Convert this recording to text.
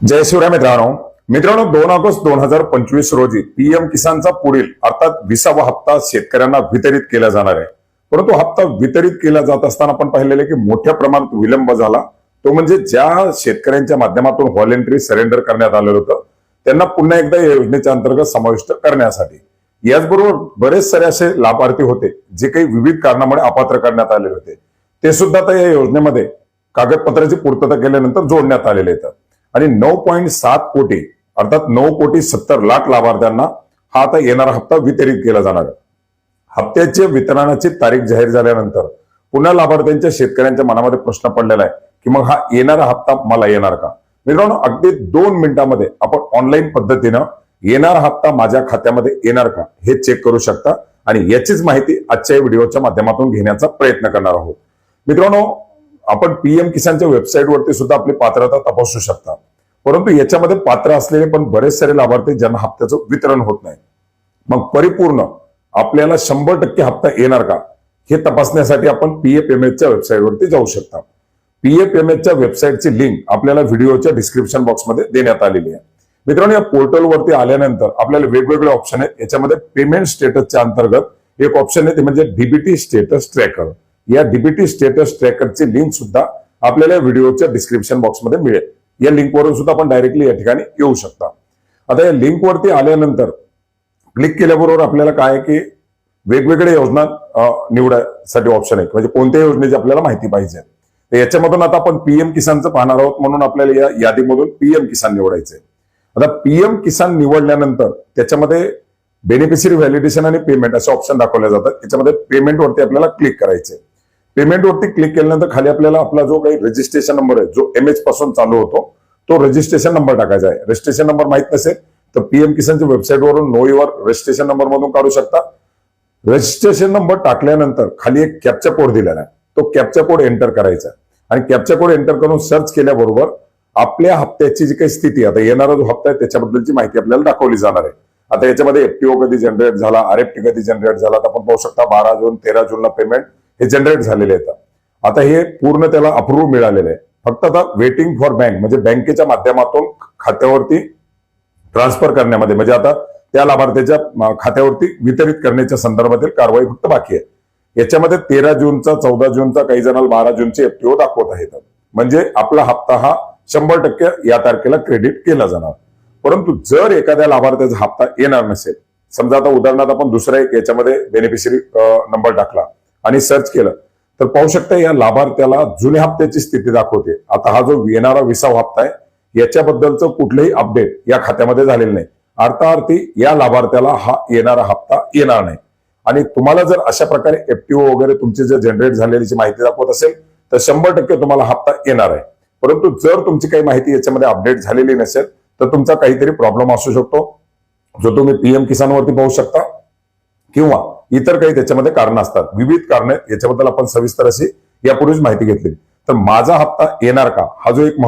जय शिवराय मित्रांनो. मित्रांनो दोन ऑगस्ट दोन हजार पंचवीस रोजी पीएम किसानचा पुढील अर्थात विसावा हप्ता शेतकऱ्यांना वितरित केला जाणार आहे. परंतु हप्ता वितरित केला जात असताना आपण पाहिलेलं की मोठ्या प्रमाणात विलंब झाला. तो म्हणजे ज्या शेतकऱ्यांच्या माध्यमातून व्हॉलेंटरी सरेंडर करण्यात आलेलं होतं त्यांना पुन्हा एकदा या योजनेच्या अंतर्गत समाविष्ट करण्यासाठी. याचबरोबर बरेच सारे असे लाभार्थी होते जे काही विविध कारणामुळे अपात्र करण्यात आलेले होते. ते सुद्धा आता या योजनेमध्ये कागदपत्राची पूर्तता केल्यानंतर जोडण्यात आलेले आहेत. आणि नऊ पॉईंट सात कोटी अर्थात नऊ कोटी सत्तर लाख लाभार्थ्यांना हा आता येणारा हप्ता वितरित केला जाणार आहे. वितरणाची तारीख जाहीर झाल्यानंतर पुन्हा लाभार्थ्यांच्या शेतकऱ्यांच्या मनामध्ये प्रश्न पडलेला आहे की मग हा येणारा हप्ता मला येणार का? मित्रांनो अगदी दोन मिनिटांमध्ये आपण ऑनलाईन पद्धतीनं येणारा हप्ता माझ्या खात्यामध्ये येणार का हे चेक करू शकता आणि याचीच माहिती आजच्या व्हिडिओच्या माध्यमातून घेण्याचा प्रयत्न करणार आहोत. मित्रांनो आपण पीएम किसानच्या वेबसाईटवरती सुद्धा आपली पात्रता तपासू शकता. परंतु याच्यामध्ये पात्र असलेले पण बरेच सारे लाभार्थी ज्यांना हप्त्याचं वितरण होत नाही. मग परिपूर्ण आपल्याला शंभर टक्के हप्ता येणार का? हे तपासण्यासाठी आपण पीएफएमएसच्या वेबसाईटवरती जाऊ शकता. पीएफएमएसच्या वेबसाईटची लिंक आपल्याला व्हिडिओच्या डिस्क्रिप्शन बॉक्समध्ये देण्यात आलेली आहे. मित्रांनो या पोर्टलवरती आल्यानंतर आपल्याला वेगवेगळे ऑप्शन आहेत. याच्यामध्ये पेमेंट स्टेटसच्या अंतर्गत एक ऑप्शन आहे ते म्हणजे डीबीटी स्टेटस ट्रॅकर. या डीबीटी स्टेटस ट्रॅकरची लिंक सुद्धा आपल्याला व्हिडिओच्या डिस्क्रिप्शन बॉक्समध्ये मिळेल. या लिंकवरून सुद्धा आपण डायरेक्टली या ठिकाणी येऊ शकता. आता या लिंकवरती आल्यानंतर क्लिक केल्याबरोबर आपल्याला काय आहे की वेगवेगळ्या योजना निवडायसाठी ऑप्शन आहेत. म्हणजे कोणत्या योजनेची आपल्याला माहिती पाहिजे. तर याच्यामधून आता आपण पीएम किसानचं पाहणार आहोत म्हणून आपल्याला या यादीमधून पीएम किसान निवडायचे आता पीएम किसान निवडल्यानंतर त्याच्यामध्ये बेनिफिशरी व्हॅलिडेशन आणि पेमेंट असे ऑप्शन दाखवले जातात. याच्यामध्ये पेमेंट वरती आपल्याला क्लिक करायचे पेमेंट वरती क्लिक केल्यानंतर खाली आपल्याला आपला जो काही रजिस्ट्रेशन नंबर आहे जो एम एच पासून चालू होतो तो रजिस्ट्रेशन नंबर टाकायचा आहे. रजिस्ट्रेशन नंबर माहीत नसेल तर पीएम किसानच्या वेबसाईटवरून नो युअर रजिस्ट्रेशन नंबर मधून काढू शकता. रजिस्ट्रेशन नंबर टाकल्यानंतर खाली एक कॅप्चा कोड दिलेला आहे. तो कॅप्चा कोड एंटर करायचा आणि कॅप्चा कोड एंटर करून सर्च केल्याबरोबर आपल्या हप्त्याची जी काही स्थिती आता येणारा जो हप्ता आहे त्याच्याबद्दलची माहिती आपल्याला दाखवली जाणार आहे. आता याच्यामध्ये एफटीओ कधी जनरेट झाला आरएफटी कधी जनरेट झाला तर आपण पाहू शकता बारा जून तेरा जूनला पेमेंट हे जनरेट झालेले आहेत. आता हे पूर्ण त्याला अप्रूव्ह मिळालेलं आहे. फक्त आता वेटिंग फॉर बँक म्हणजे बँकेच्या माध्यमातून खात्यावरती ट्रान्सफर करण्यामध्ये म्हणजे आता त्या लाभार्थ्याच्या खात्यावरती वितरित करण्याच्या संदर्भातील कारवाई फक्त बाकी आहे. याच्यामध्ये तेरा जूनचा चौदा जूनचा काही जणांना बारा जूनचे एफटीओ दाखवत आहेत. म्हणजे आपला हप्ता हा शंभर टक्के या तारखेला क्रेडिट केला जाणार. परंतु जर एखाद्या लाभार्थ्याचा हप्ता येणार नसेल समजा आता उदाहरणार्थ आपण दुसरा एक याच्यामध्ये बेनिफिशरी नंबर टाकला. आणि सर्च केलं. तर पाहू शकता या लाभार्थ्याला जुन्या हप्त्याची स्थिती दाखवते. आता हा जो येणारा विसावा हप्ता आहे याच्याबद्दलचं कुठलंही अपडेट या खात्यामध्ये झालेलं नाही. अर्थार्थी या लाभार्थ्याला हा येणारा हप्ता येणार नाही. आणि तुम्हाला जर अशा प्रकारे एफटीओ वगैरे तुमची जर जनरेट झालेली माहिती दाखवत असेल तर शंभर टक्के तुम्हाला हप्ता येणार आहे. परंतु जर तुमची काही माहिती याच्यामध्ये अपडेट झालेली नसेल तर तुमचा काहीतरी प्रॉब्लेम असू शकतो जो तुम्ही पीएम किसान वरती पाहू शकता. किंवा इतर काही त्याच्यामध्ये कारण असतात. विविध कारणं याच्याबद्दल आपण सविस्तर अशी यापूर्वीच माहिती घेतली तर माझा हप्ता येणार का? हा जो एक महत्त्व